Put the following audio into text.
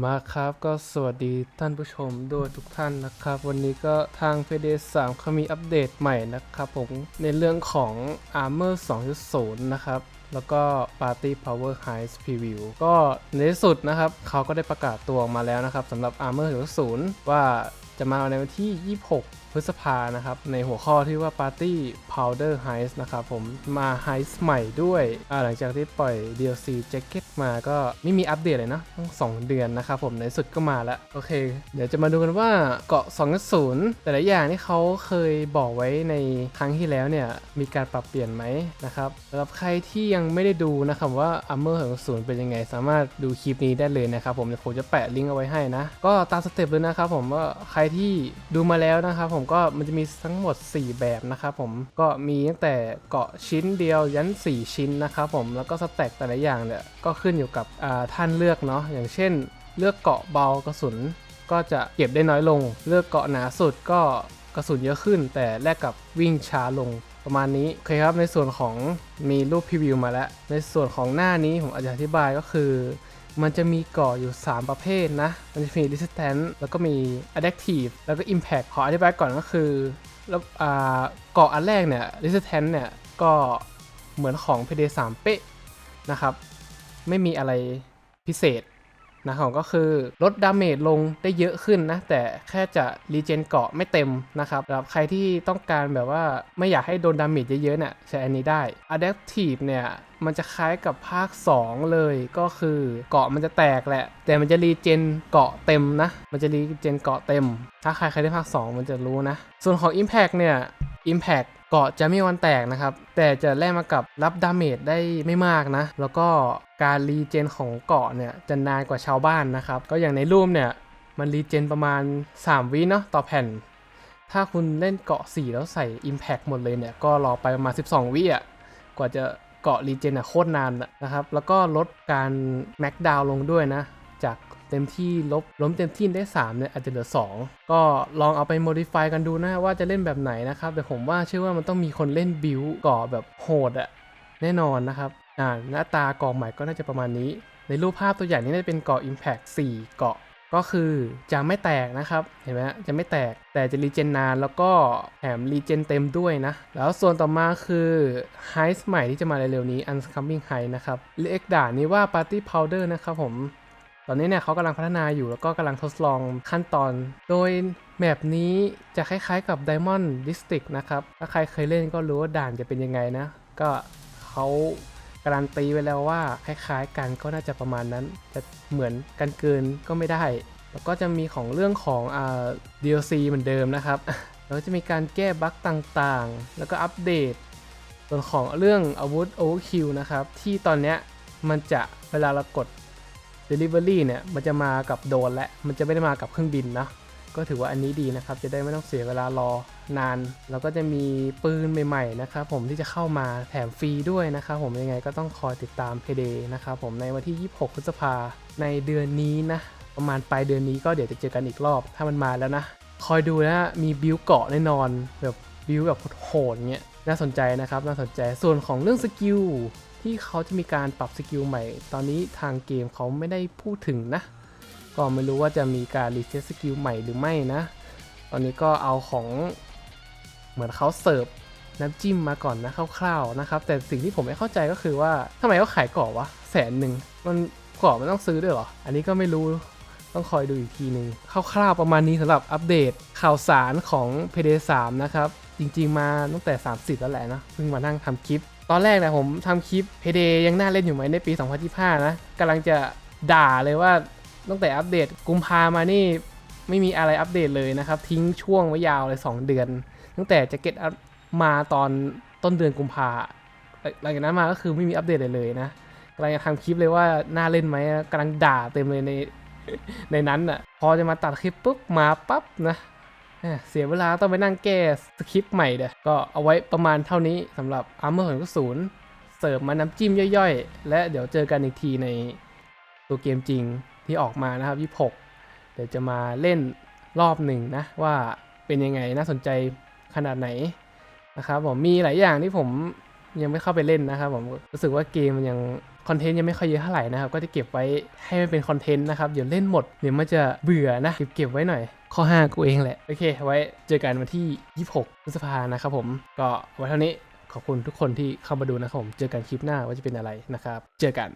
มาครับก็สวัสดีท่านผู้ชมด้วยทุกท่านนะครับ วันนี้ก็ทาง p d 3เขามีอัปเดตใหม่นะครับผมในเรื่องของ Armor 2.0 นะครับ แล้วก็ Party Power Heist Preview ก็ในที่สุดนะครับ เขาก็ได้ประกาศตัวออกมาแล้วนะครับสำหรับ Armor 2.0 ว่าจะมาในวันที่ 26พฤษภานะครับ ในหัวข้อที่ว่า Party Powder Heist นะครับผมมา Heist ใหม่ด้วยหลังจากที่ปล่อย DLC Jacket มาก็ไม่มีอัปเดตเลยนะตั้ง2 เดือนนะครับผมในสุดก็มาแล้ว โอเค เดี๋ยวจะมาดูกันว่าเกาะ 2.0 แต่ละอย่างที่เขาเคยบอกไว้ในครั้งที่แล้วเนี่ย มีการปรับเปลี่ยนไหมนะครับสำหรับใครที่ยังไม่ได้ดูนะครับว่า Armor 2.0 เป็นยังไง สามารถดูคลิปนี้ได้เลยนะครับผมเดี๋ยวผมจะแปะลิงก์เอาไว้ให้นะก็ตามสเต็ปเลยนะครับผมว่าใครที่ดูมาแล้วนะครับผมก็มันจะมีทั้งหมด 4 แบบนะครับผมก็มีตั้งแต่เกาะชิ้นเดียวยัน 4 ชิ้นนะครับผมแล้วก็สแต็กแต่ละอย่างเนี่ยก็ขึ้นอยู่กับท่านเลือกเนาะอย่างเช่น เลือกเกาะเบากระสุนก็จะเก็บได้น้อยลง เลือกเกาะหนาสุดก็กระสุนเยอะขึ้น แต่แลกกับวิ่งช้าลงประมาณนี้โอเคครับในส่วนของมีรูปพรีวิวมาแล้ว ในส่วนของหน้านี้ผมอาจจะอธิบายก็คือ มันจะมีเกาะอยู่ 3 ประเภทนะ มันจะมี resistance แล้วก็มี adaptive แล้วก็ impact ขออธิบายก่อนก็คือแล้วอ่าเกาะอันแรกเนี่ย resistance เนี่ย ก็เหมือนของ PD 3 เป๊ะนะครับ ไม่มีอะไรพิเศษ นะครับก็คือลดดาเมจลงได้เยอะขึ้นนะ แต่แค่จะรีเจนเกาะไม่เต็มนะครับสำหรับใครที่ต้องการแบบว่าไม่อยากให้โดนดาเมจเยอะๆเนี่ยใช้อันนี้ได้ Adaptive เนี่ยมันจะคล้ายกับภาค 2 เลยก็คือเกาะมันจะแตกแหละ แต่มันจะรีเจนเกาะเต็มนะ มันจะรีเจนเกาะเต็ม ถ้าใครเคยได้ภาค 2 มันจะรู้นะ ส่วนของ Impact เนี่ย Impact เกาะจะไม่มีวันแตกนะครับ แต่จะแลกมากับรับดาเมจได้ไม่มากนะ แล้วก็การรีเจนของเกาะเนี่ยจะนานกว่าชาวบ้านนะครับ ก็อย่างในรูปเนี่ยมันรีเจนประมาณ 3 วิเนาะต่อแผ่น ถ้าคุณเล่นเกาะ 4 แล้วใส่ Impact หมดเลยเนี่ย ก็รอไปประมาณ 12 วิอะ กว่าจะเกาะรีเจนอะโคตรนานนะครับ แล้วก็ลดการแม็กดาวลงด้วยนะ จาก เต็มที่ลบล้มเต็มที่ได้ 3 เนี่ยอาจจะเหลือ 2 ก็ลองเอาไปโมดิฟายกันดูนะว่าจะเล่นแบบไหนนะครับ แต่ผมว่าเชื่อว่ามันต้องมีคนเล่นบิวก่อแบบโหดอะแน่นอนนะครับอ่าหน้าตาก่อใหม่ก็น่าจะประมาณนี้ ในรูปภาพตัวอย่างนี้น่าจะเป็นเกาะ Impact 4 เกาะก็คือจะไม่แตกนะครับ เห็นไหมจะไม่แตกแต่จะรีเจนนานแล้วก็แถมรีเจนเต็มด้วยนะ แล้วส่วนต่อมาคือไฮส์ใหม่ที่จะมาเร็วๆนี้ Uncoming High นะครับเรียกด่านนี้ว่า Party Powder นะครับผม ตอนนี้เนี่ยเขากำลังพัฒนาอยู่แล้วก็กำลังทดลองขั้นตอน โดยแมปนี้จะคล้ายๆกับ Diamond District นะครับ ถ้าใครเคยเล่นก็รู้ว่าด่านจะเป็นยังไงนะ ก็เขาการันตีไว้แล้วว่าคล้ายๆกันก็น่าจะประมาณนั้นแต่เหมือนกันเกินก็ไม่ได้ แล้วก็จะมีของเรื่องของอ่า DLC เหมือนเดิมนะครับ แล้วก็จะมีการแก้บั๊กต่างๆ แล้วก็อัปเดต ส่วนของเรื่องอาวุธ Overkill นะครับ ที่ตอนเนี้ยมันจะเวลาเรากด Delivery เนี่ยมันจะมากับโดรนและมันจะไม่ได้มากับเครื่องบินนะก็ถือว่าอันนี้ดีนะครับ จะได้ไม่ต้องเสียเวลารอนาน แล้วก็จะมีปืนใหม่ๆนะครับผมที่จะเข้ามาแถมฟรีด้วยนะครับผมยังไงก็ต้องคอยติดตาม Payday นะครับผมในวันที่ 26 พฤษภาในเดือนนี้นะ ประมาณปลายเดือนนี้ก็เดี๋ยวจะเจอกันอีกรอบ ถ้ามันมาแล้วนะ คอยดูนะมีบิวเกาะแน่นอนแบบบิวแบบโหดเงี้ยน่าสนใจนะครับน่าสนใจส่วนของเรื่องสกิล ที่เขาจะมีการปรับสกิลใหม่ ตอนนี้ทางเกมเขาไม่ได้พูดถึงนะ ก็ไม่รู้ว่าจะมีการรีเซ็ตสกิลใหม่หรือไม่นะ ตอนนี้ก็เอาของเหมือนเขาเสิร์ฟน้ำจิ้มมาก่อนนะคร่าวๆนะครับ แต่สิ่งที่ผมไม่เข้าใจก็คือว่าทำไมเขาขายเกาะวะแสนหนึ่งมันเกาะมันต้องซื้อด้วยเหรอ อันนี้ก็ไม่รู้ต้องคอยดูอีกทีหนึ่งคร่าวๆประมาณนี้สำหรับอัปเดตข่าวสารของ p d 3นะครับ จริงๆมาตั้งแต่ 30 แล้วแหละนะ เพิ่งมานั่งทำคลิป ตอนแรกเนี่ยผมทำคลิป p d ยังน่าเล่นอยู่ไหมในปี 2025 นะกำลังจะด่าเลยว่าตั้งแต่อัปเดตกุมภามานี่ไม่มีอะไรอัปเดตเลยนะครับ ทิ้งช่วงไว้ยาวเลย 2 เดือน ตั้งแต่จะเก็ตมาตอนต้นเดือนกุมภาหลังจากนั้นมาก็คือไม่มีอัปเดตเลยเลยนะกำลังจะทำคลิปเลยว่าน่าเล่นไหมกำลังด่าเต็มเลยในในนั้นอะพอจะมาตัดคลิปปุ๊บมาปั๊บนะ เสียเวลาต้องไปนั่งแก้สคริปต์ใหม่เด้อก็เอาไว้ประมาณเท่านี้สำหรับ Armor ของศูนย์เสิร์ฟมาน้ำจิ้มย่อยๆ และเดี๋ยวเจอกันอีกทีในตัวเกมจริงที่ออกมานะครับ 26 เดี๋ยวจะมาเล่นรอบหนึ่งนะ ว่าเป็นยังไงน่าสนใจขนาดไหนนะครับผมมีหลายอย่างที่ผมยังไม่เข้าไปเล่นนะครับผมรู้สึกว่าเกมมันยัง คอนเทนต์ยังไม่ค่อยเยอะเท่าไหร่นะครับ ก็จะเก็บไว้ให้มันเป็นคอนเทนต์นะครับ เดี๋ยวเล่นหมด เดี๋ยวมันจะเบื่อนะ เก็บเก็บไว้หน่อย ข้อ 5 กูเองแหละ โอเค ไว้เจอกันวันที่ 26พฤษภานะครับผม ก็ไว้เท่านี้ ขอบคุณทุกคนที่เข้ามาดูนะครับผม เจอกันคลิปหน้าว่าจะเป็นอะไรนะครับ เจอกัน